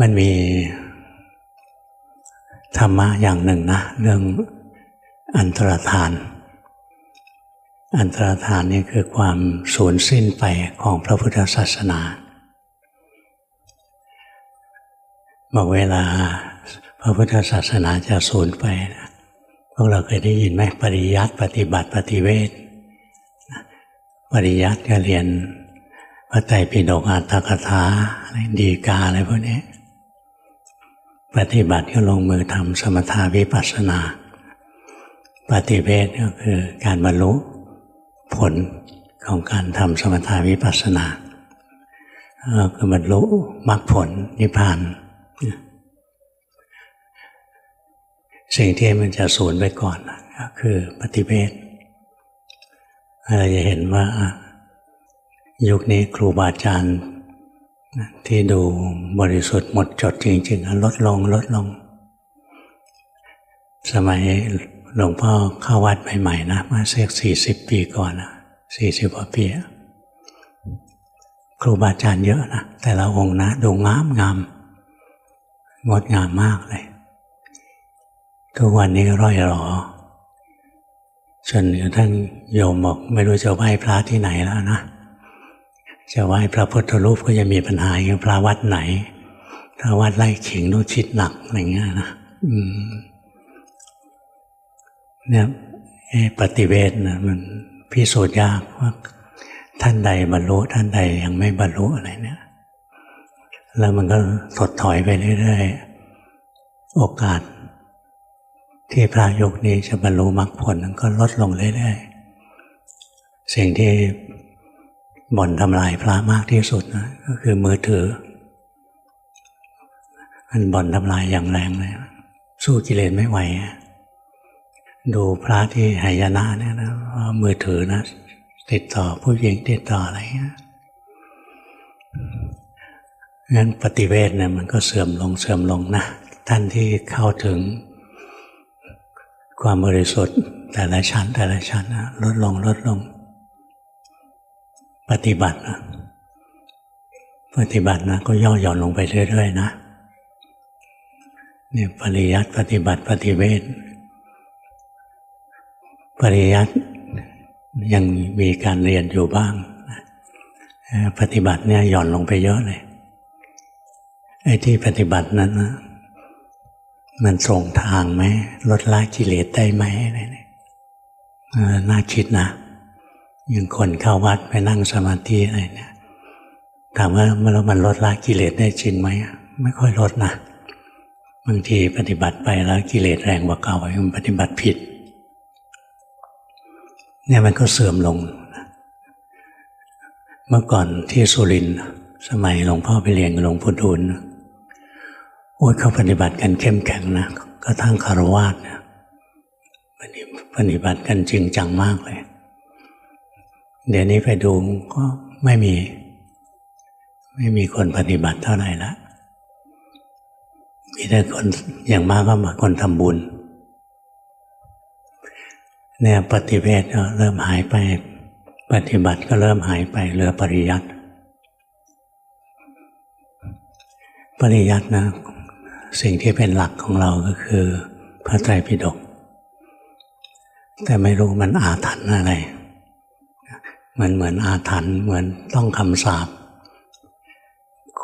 มันมีธรรมะอย่างหนึ่งนะ เรื่องอันตรธาน อันตรธานนี่คือความสูญสิ้นไปของพระพุทธศาสนาบอกเวลาพระพุทธศาสนาจะสูญไปนะพวกเราเคยได้ยินไหมปริยัติปฏิบัติปฏิเวทปริยัติก็เรียนพระไตรปิฎกอัตถกถาดีกาอะไรพวกนี้ ปฏิบัติก็ลงมือทำสมถาวิปัสสนา ปฏิเวทก็คือการบรรลุผลของการทำสมถาวิปัสสนาก็บรรลุมรรคผลนิพพาน สิ่งที่มันจะสูญไปก่อนก็คือปฏิเวทเราจะเห็นว่ายุคนี้ครูบาอาจารย์ ที่ดูบริสุทธิ์หมดจดจริงๆลดลงลดลง สมัยหลวงพ่อเข้าวัดใหม่ๆนะมาเสกสี่สิบปีก่อนนะสี่สิบกว่าปีครูบาอาจารย์เยอะนะแต่ละองค์นะดูงามงามงดงามมากเลยทุกวันนี้ร่อยหรอจนกระทั่งโยมบอกไม่รู้จะไหว้พระที่ไหนแล้วนะ จะไหว้พระพุทธรูปก็จะมีปัญหาอย่างพระวัดไหนถ้าวัดไร่ขิงต้องชิดหนักอะไรเงี้ยนะเนี่ยปฏิเวทนะมันพิสูจน์ยากว่าท่านใดบรรลุท่านใดยังไม่บรรลุอะไรเนี่ย แล้วมันก็ถดถอยไปเรื่อยๆ โอกาส ที่พระยกนี้จะบรรลุมรรคผลก็ลดลงเรื่อยๆ สิ่งที่ บ่อนทำลายพระมากที่สุดนะก็คือมือถือมันบ่อนทำลายอย่างแรงเลย สู้กิเลสไม่ไหว ดูพระที่หายนะเนี่ยนะมือถือนะติดต่อผู้หญิงติดต่ออะไรเงี้ยงั้นปฏิเวทเนี่ยมันก็เสื่อมลงเสื่อมลงนะท่านที่เข้าถึงความบริสุทธิ์แต่ละชั้นแต่ละชั้นนะลดลงลดลงป ฏิบัตินะปฏิบัตินะก็ย่อหย่อนลงไปเรื่อยๆนะเนี่ยปริยัติปฏิบัติปฏิเวทปริยัติยังมีการเรียนอยู่บ้าง ปฏิบัติเนี่ยหย่อนลงไปเยอะเลยไอ้ที่ปฏิบัตินั้นนะมันส่งทางไหมลดละกิเลสได้ไหมอะไรเนี่ยน่าคิดนะ ยังคนเข้าวัดไปนั่งสมาธิอะไรเนี่ยถามว่าเมื่อมันลดละกิเลสได้จริงไหมไม่ค่อยลดนะบางทีปฏิบัติไปแล้วกิเลสแรงกว่าเก่ามันปฏิบัติผิด เนี่ยมันก็เสื่อมลง เมื่อก่อนที่สุรินสมัยหลวงพ่อไปเรียนกับหลวงพ่อดูลโอ้ยเขาปฏิบัติกันเข้มแข็งนะก็ทั้งคารวะนะปฏิบัติกันจริงจังมากเลย เดี๋ยวนี้ไปดูก็ไม่มี ไม่มีคนปฏิบัติเท่าไหร่ละมีแต่คนอย่างมากก็มาคนทำบุญ เนี่ยปฏิเวทก็เริ่มหายไป ปฏิบัติก็เริ่มหายไปเหลือปริยัติปริยัตินะ สิ่งที่เป็นหลักของเราก็คือ พระไตรปิฎกแต่ไม่รู้มันอาถรรพ์อะไร มันเหมือนอาถรรพ์เหมือนต้องคำสาป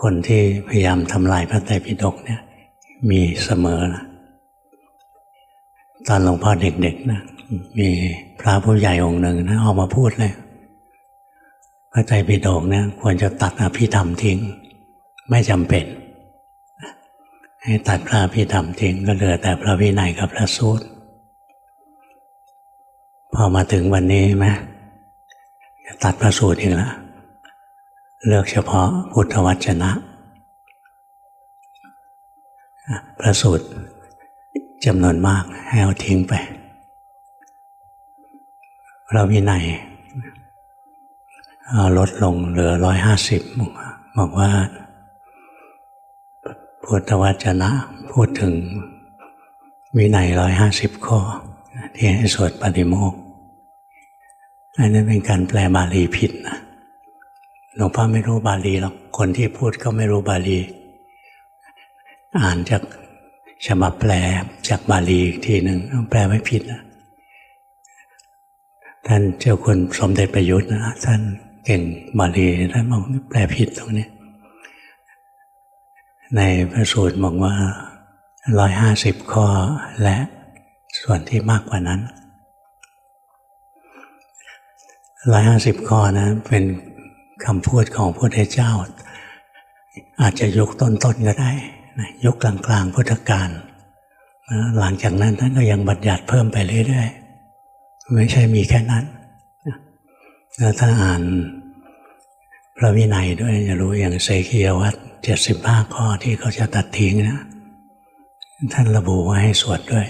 คนที่พยายามทำลายพระไตรปิฎกเนี่ย มีเสมอนะตอนหลวงพ่อเด็กๆนะมีพระผู้ใหญ่องค์หนึ่งนะออกมาพูดเลยพระไตรปิฎกเนี่ยควรจะตัดอภิธรรมทิ้ง ไม่จำเป็น ให้ตัดพระอภิธรรมทิ้งก็เหลือแต่พระวินัยกับพระสูตร พอมาถึงวันนี้ไหม ตัดพระสูตรอีกแล้วเลือกเฉพาะพุทธวจนะ พระสูตรจำนวนมากให้เอาทิ้งไปพระวินัยลดลงเหลือร้อยห้าสิบบอกว่า พุทธวจนะ พูดถึงวินัยร้อยห้าสิบข้อที่ให้สวดปฏิโมก อันนั้นเป็นการแปลบาลีผิดนะหลวงพ่อไม่รู้บาลีหรอกคนที่พูดก็ไม่รู้บาลี อ่านจากฉบับแปลจากบาลีอีกทีหนึ่งแปลไม่ผิดนะท่านเจ้าคุณสมเด็จประยุทธ์นะท่านเก่งบาลีท่านบอกแปลผิดตรงนี้ ในพระสูตรบอกว่าร้อยห้าสิบข้อและส่วนที่มากกว่านั้น ร้อยห้าสิบข้อนะเป็นคำพูดของพระพุทธเจ้า อาจจะยกต้นๆก็ได้นะยกกลางๆพุทธการนะหลังจากนั้นท่านก็ยังบัญญัติเพิ่มไปเรื่อยๆ ไม่ใช่มีแค่นั้นแล้วถ้าอ่านพระวินัยด้วยจะรู้อย่างเสกียวัตเจ็ดสิบห้าข้อที่เขาจะตัดทิ้งนะ ท่านระบุไว้ให้สวดด้วย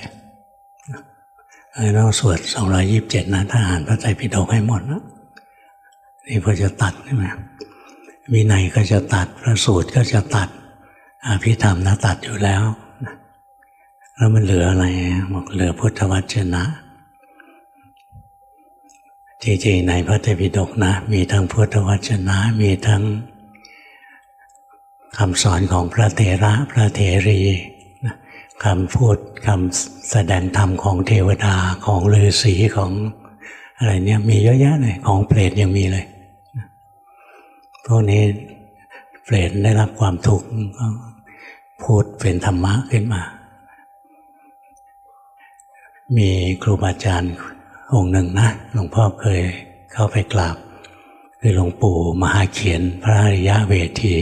เราสวดสองรอยิบเจ็ดนะถ้าอ่านพระไตรปิฎกให้หมดนะนี่พอจะตัดใช่ไหมวินัยก็จะตัดพระสูตรก็จะตัดอภิธรรมนะตัดอยู่แล้วแล้วมันเหลืออะไรบอกเหลือพุทธวจนะ จริงๆในพระไตรปิฎกนะ มีทั้งพุทธวจนะ มีทั้งคำสอนของพระเถระพระเถรี คำพูดคำแสดงธรรมของเทวดาของฤาษีของอะไรเนี่ยมีเยอะแยะเลยของเปรตยังมีเลยพวกนี้เปรตได้รับความทุกข์ก็พูดเป็นธรรมะขึ้นมา มีครูบาอาจารย์องค์หนึ่งนะหลวงพ่อเคยเข้าไปกราบคือหลวงปู่มหาเขียนพระอริยะเวที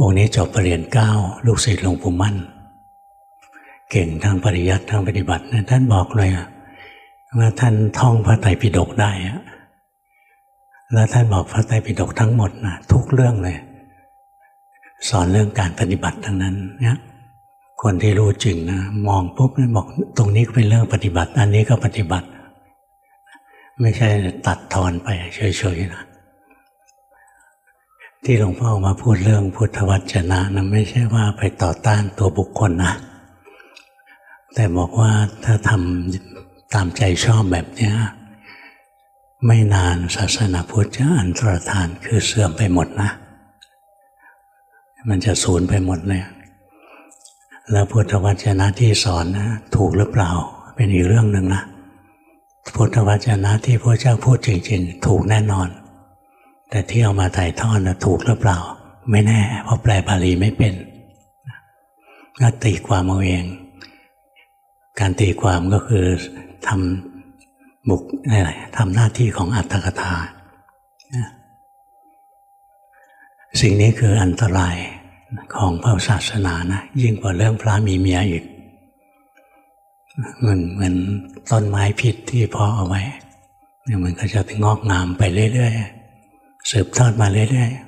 องค์นี้จบปรริญญาเก้าลูกศิษย์หลวงปู่มั่น เก่งทางปริยัติทางปฏิบัติท่านบอกเลยว่าท่านท่องพระไตรปิฎกได้แล้วท่านบอกพระไตรปิฎกทั้งหมดนะทุกเรื่องเลย สอนเรื่องการปฏิบัติทั้งนั้นเนี่ยคนที่รู้จริงนะมองปุ๊บนี่บอกตรงนี้ก็เป็นเรื่องปฏิบัติ อันนี้ก็ปฏิบัติ ไม่ใช่ตัดทอนไปเฉยๆนะที่หลวงพ่อมาพูดเรื่องพุทธวจนะนะไม่ใช่ว่าไปต่อต้านตัวบุคคลนะ แต่บอกว่าถ้าทำตามใจชอบแบบนี้ไม่นานศาสนาพุทธจะอันตรธานคือเสื่อมไปหมดนะ มันจะสูญไปหมดเลยแล้วพุทธวจนะที่สอนนะถูกหรือเปล่า เป็นอีกเรื่องหนึ่งนะพุทธวจนะที่พระเจ้าพูดจริง ๆ ถูกแน่นอน แต่ที่เอามาถ่ายทอดนะถูกหรือเปล่า ไม่แน่ เพราะแปลบาลีไม่เป็นก็ตีความเอาเอง การตีความก็คือทำบุกอะไรทำหน้าที่ของอัตถกถา สิ่งนี้คืออันตรายของพระศาสนานะยิ่งกว่าเรื่องพระมีเมียอีกมันเหมือนต้นไม้พิษที่พอเอาไว้เนี่ยมันก็จะงอกงามไปเรื่อยๆสืบทอดมาเรื่อยๆ